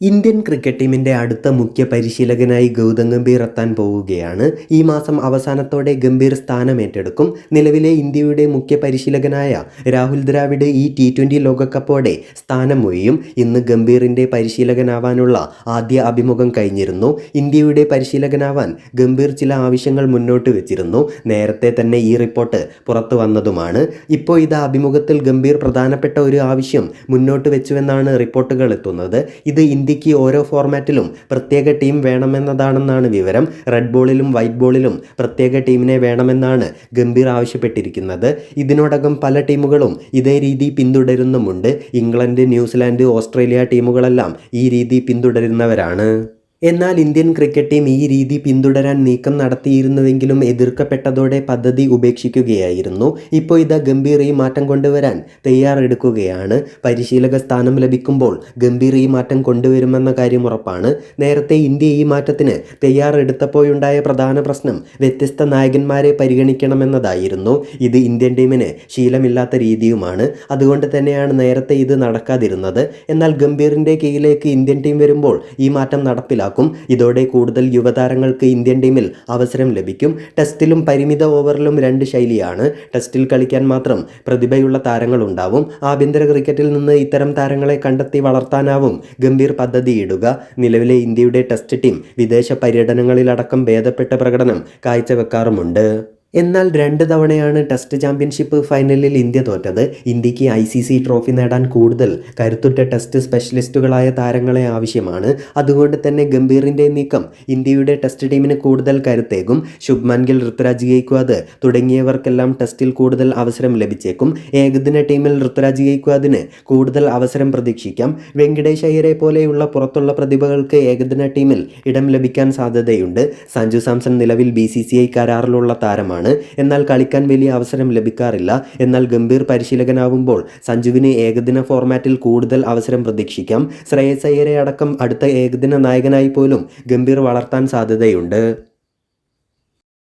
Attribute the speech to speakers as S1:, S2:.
S1: Indian cricket ടീമിന്റെ അടുത്ത മുഖ്യ പരിശീലകനായി ഗൗതം ഗംഭീർ എത്താൻ പോവുകയാണ്. ഈ മാസം അവസാനത്തോടെ ഗംഭീർ സ്ഥാനം ഏറ്റെടുക്കും. നിലവിലെ ഇന്ത്യയുടെ മുഖ്യ പരിശീലകനായ രാഹുൽ ദ്രാവിഡ് ഈ ടി ട്വന്റി ലോകകപ്പോടെ സ്ഥാനം ഒഴിയും. ഇന്ന് ഗംഭീറിന്റെ പരിശീലകനാവാനുള്ള ആദ്യ അഭിമുഖം കഴിഞ്ഞിരുന്നു. ഇന്ത്യയുടെ പരിശീലകനാവാൻ ഗംഭീർ ചില ആവശ്യങ്ങൾ മുന്നോട്ട് വെച്ചിരുന്നു. നേരത്തെ തന്നെ ഈ റിപ്പോർട്ട് പുറത്തു വന്നതുമാണ്. ഇപ്പോൾ ഇത് അഭിമുഖത്തിൽ ഗംഭീർ പ്രധാനപ്പെട്ട ഒരു ആവശ്യം മുന്നോട്ട് വെച്ചുവെന്നാണ് റിപ്പോർട്ടുകൾ എത്തുന്നത്. ഇത് ഇന്ത്യയ്ക്ക് ഓരോ ഫോർമാറ്റിലും പ്രത്യേക ടീം വേണമെന്നതാണെന്നാണ് വിവരം. റെഡ് ബോളിലും വൈറ്റ് ബോളിലും പ്രത്യേക ടീമിനെ വേണമെന്നാണ് ഗംഭീർ ആവശ്യപ്പെട്ടിരിക്കുന്നത്. ഇതിനോടകം പല ടീമുകളും ഇതേ രീതി പിന്തുടരുന്നുമുണ്ട്. ഇംഗ്ലണ്ട് ന്യൂസിലാൻഡ് ഓസ്ട്രേലിയ ടീമുകളെല്ലാം ഈ രീതി പിന്തുടരുന്നവരാണ്. എന്നാൽ ഇന്ത്യൻ ക്രിക്കറ്റ് ടീം ഈ രീതി പിന്തുടരാൻ നീക്കം നടത്തിയിരുന്നുവെങ്കിലും എതിർക്കപ്പെട്ടതോടെ പദ്ധതി ഉപേക്ഷിക്കുകയായിരുന്നു. ഇപ്പോൾ ഇതാ ഗംഭീർ ഈ മാറ്റം കൊണ്ടുവരാൻ തയ്യാറെടുക്കുകയാണ്. പരിശീലക സ്ഥാനം ലഭിക്കുമ്പോൾ ഗംഭീർ ഈ മാറ്റം കൊണ്ടുവരുമെന്ന കാര്യം ഉറപ്പാണ്. നേരത്തെ ഇന്ത്യ ഈ മാറ്റത്തിന് തയ്യാറെടുത്തപ്പോഴുണ്ടായ പ്രധാന പ്രശ്നം വ്യത്യസ്ത നായകന്മാരെ പരിഗണിക്കണമെന്നതായിരുന്നു. ഇത് ഇന്ത്യൻ ടീമിന് ശീലമില്ലാത്ത രീതിയുമാണ്. അതുകൊണ്ട് തന്നെയാണ് നേരത്തെ ഇത് നടക്കാതിരുന്നത്. എന്നാൽ ഗംഭീറിന്റെ കീഴിലേക്ക് ഇന്ത്യൻ ടീം വരുമ്പോൾ ഈ മാറ്റം നടപ്പിലാക്കും. ഇതോടെ കൂടുതൽ യുവതാരങ്ങൾക്ക് ഇന്ത്യൻ ടീമിൽ അവസരം ലഭിക്കും. ടെസ്റ്റിലും പരിമിത ഓവറിലും രണ്ട് ശൈലിയാണ്. ടെസ്റ്റിൽ കളിക്കാൻ മാത്രം പ്രതിഭയുള്ള താരങ്ങളുണ്ടാവും. ആഭ്യന്തര ക്രിക്കറ്റിൽ നിന്ന് ഇത്തരം താരങ്ങളെ കണ്ടെത്തി വളർത്താനാവും ഗംഭീർ പദ്ധതിയിടുക. നിലവിലെ ഇന്ത്യയുടെ ടെസ്റ്റ് ടീം വിദേശ പര്യടനങ്ങളിലടക്കം ഭേദപ്പെട്ട പ്രകടനം കാഴ്ചവെക്കാറുമുണ്ട്. എന്നാൽ രണ്ട് തവണയാണ് ടെസ്റ്റ് ചാമ്പ്യൻഷിപ്പ് ഫൈനലിൽ ഇന്ത്യ തോറ്റത്. ഇന്ത്യയ്ക്ക് ഐ സി സി ട്രോഫി നേടാൻ കൂടുതൽ കരുത്തുറ്റ ടെസ്റ്റ് സ്പെഷ്യലിസ്റ്റുകളായ താരങ്ങളെ ആവശ്യമാണ്. അതുകൊണ്ട് തന്നെ ഗംഭീറിന്റെ നീക്കം ഇന്ത്യയുടെ ടെസ്റ്റ് ടീമിന് കൂടുതൽ കരുത്തേകും. ശുഭ്മാൻ ഗിൽ ഋതുരാജ് ഗെയ്ക്വാദ് തുടങ്ങിയവർക്കെല്ലാം ടെസ്റ്റിൽ കൂടുതൽ അവസരം ലഭിച്ചേക്കും. ഏകദിന ടീമിൽ ഋതുരാജ് ഗെയ്ക്വാദിന് കൂടുതൽ അവസരം പ്രതീക്ഷിക്കാം. വെങ്കടേഷ് അയ്യരെ പോലെയുള്ള പുറത്തുള്ള പ്രതിഭകൾക്ക് ഏകദിന ടീമിൽ ഇടം ലഭിക്കാൻ സാധ്യതയുണ്ട്. സഞ്ജു സാംസൺ നിലവിൽ ബി സി സി ഐ കരാറിലുള്ള താരമാണ് എന്നാൽ കളിക്കാൻ വലിയ അവസരം ലഭിക്കാറില്ല. എന്നാൽ ഗംഭീർ പരിശീലകനാവുമ്പോൾ സഞ്ജുവിന് ഏകദിന ഫോർമാറ്റിൽ കൂടുതൽ അവസരം പ്രതീക്ഷിക്കാം. ശ്രേയസ് അയ്യരെ അടക്കം അടുത്ത ഏകദിന നായകനായി പോലും ഗംഭീർ വളർത്താൻ സാധ്യതയുണ്ട്.